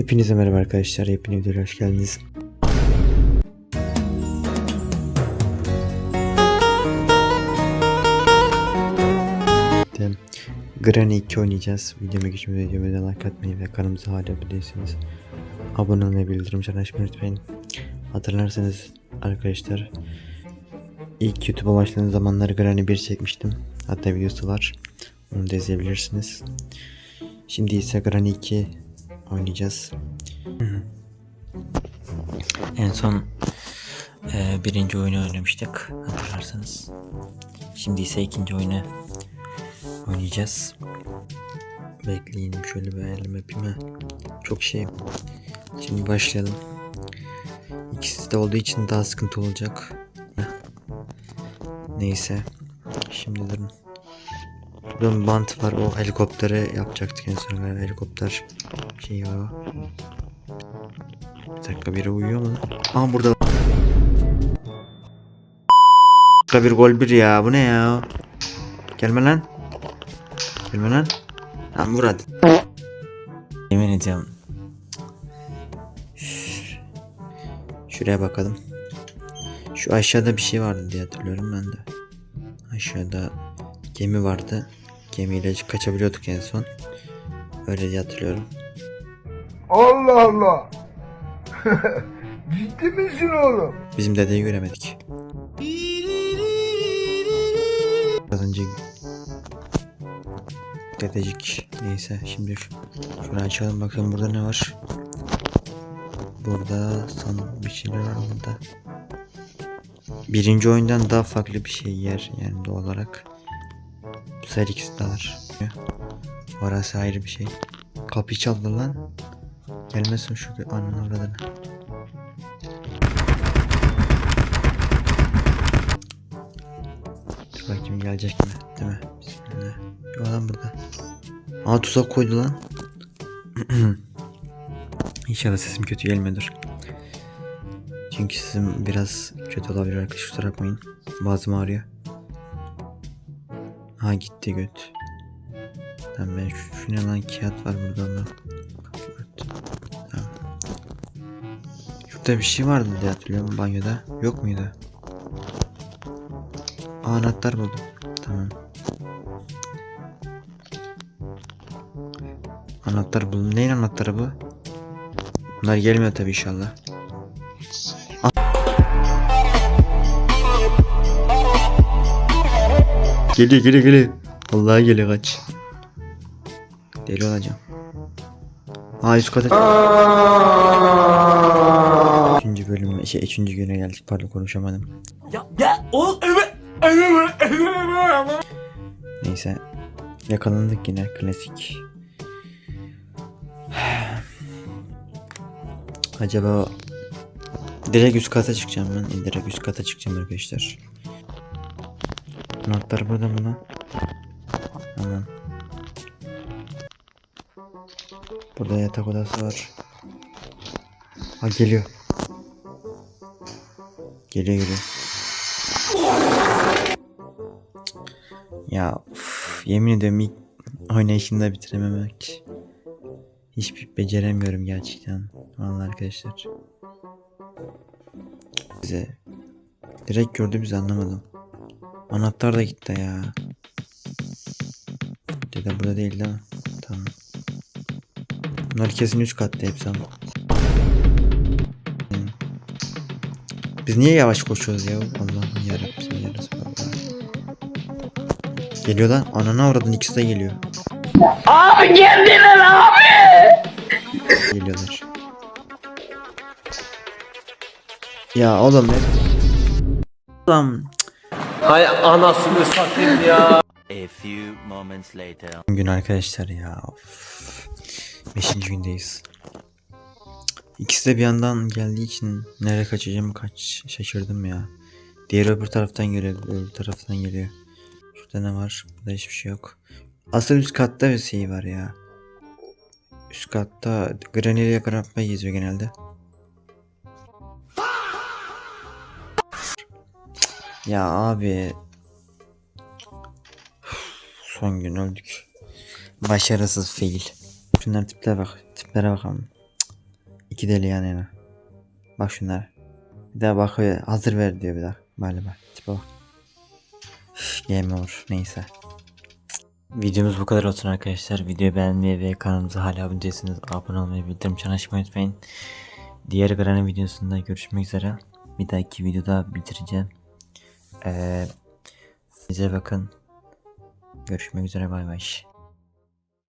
Hepinize merhaba arkadaşlar. Hepiniz videoya hoş geldiniz. Granny 2 oynayacağız. Videoma geçmeden videomuza like atmayı ve kanalımıza hala abone değilseniz abone olmayı bildirim çanını açmayı unutmayın. Hatırlarsanız arkadaşlar ilk YouTube'a başladığım zamanları Granny 1 çekmiştim. Hatta videosu var. Onu da izleyebilirsiniz. Şimdi ise Granny 2 oynayacağız. en son e, birinci oyunu oynamıştık hatırlarsanız. Şimdi ise ikinci oyunu oynayacağız. Bekleyin şöyle bir ayarlama yapayım. Çok şey. Şimdi başlayalım. İkisi de olduğu için daha sıkıntı olacak. Neyse. Şimdi durun. Burada bir bant var. O helikopteri yapacaktık en son. Helikopter şeyi var o. Bir dakika biri uyuyor mu? Aa burada. Dakika bir gol bir ya. Bu ne ya? Gelme lan. Gelme lan. Lan vur hadi. Yemin ediyorum. Şuraya bakalım. Şu aşağıda bir şey vardı diye hatırlıyorum ben de. Aşağıda gemi vardı. Gemiyle kaçabiliyorduk en son. Öyle diye hatırlıyorum. Allah Allah. Ciddi misin oğlum? Bizim dedeyi göremedik. Az önce dedecik neyse şimdi şu, şunu açalım bakalım burada ne var. Burada son bir şeyler var burada. Birinci oyundan daha farklı bir şey yer yani doğal olarak. Bu sefer ikisi de var. Orası ayrı bir şey. Kapıyı çaldı lan. Gelmesin şu anın oradan. Dur bakayım gelecek mi? Değil mi? Bismillah. Yok lan burada. Aa tuzak koydu lan. İnşallah sesim kötü gelmiyordur. Çünkü sesim biraz kötü olabilir arkadaşlar kusura bakmayın. Boğazım ağrıyor. Ha gitti göt. Ben şu, şu ne lan kağıt var burada ama. Şurada bir şey vardı diye hatırlıyorum banyoda. Yok muydu? Aa, anahtar buldum. Tamam. Anahtar buldum. Neyin anahtarı bu? Bunlar gelmiyor tabi inşallah. Ah. Geliyor geliyor geliyor. Vallahi geliyor kaç. Deli olacağım. Aa üst kata. Üçüncü bölüm, şey üçüncü güne geldik pardon konuşamadım. Neyse. Yakalandık yine klasik. Acaba direkt üst kata çıkacağım ben. Direkt üst kata çıkacağım arkadaşlar. Anahtar burada mı lan? Aman. Burada yatak odası var. Ha geliyor. Geliyor geliyor. Ya uf, yemin ediyorum ilk oynayışında bitirememek. Hiç beceremiyorum gerçekten. Vallahi arkadaşlar. Bize direkt gördü bizi anlamadım. Anahtar da gitti ya. Dede burada değil değil mi? Tamam. Bunlar kesin üst katta hepsi ama. Biz niye yavaş koşuyoruz ya? Allah'ım yarabbim ya Resulallah. Geliyor lan. Ananı avradın ikisi de geliyor. Abi geldiler abi. Geliyorlar. Ya oğlum ne? Adam Hay anasını satayım ya. A few moments later. gün arkadaşlar ya. Of. Beşinci gündeyiz. İkisi de bir yandan geldiği için nereye kaçacağımı kaç şaşırdım ya. Diğer öbür taraftan geliyor, öbür taraftan geliyor. Şurada ne var? Burada hiçbir şey yok. Asıl üst katta bir şey var ya. Üst katta ile Grandpa geziyor genelde. Ya abi. Son gün öldük. Başarısız fail. Şunların tiplere bak. Tiplere bakalım. İki deli yan yana. Bak şunlara. Bir daha bakıyor. Hazır ver diyor bir daha. Böyle bak. Tipe bak. Üf, Game over. Neyse. Videomuz bu kadar olsun arkadaşlar. Videoyu beğenmeyi ve kanalımıza hala abone değilseniz abone olmayı, bildirim çanı açmayı unutmayın. Diğer Granny videosunda görüşmek üzere. Bir dahaki videoda bitireceğim. Ee, size bakın. Görüşmek üzere bay bay.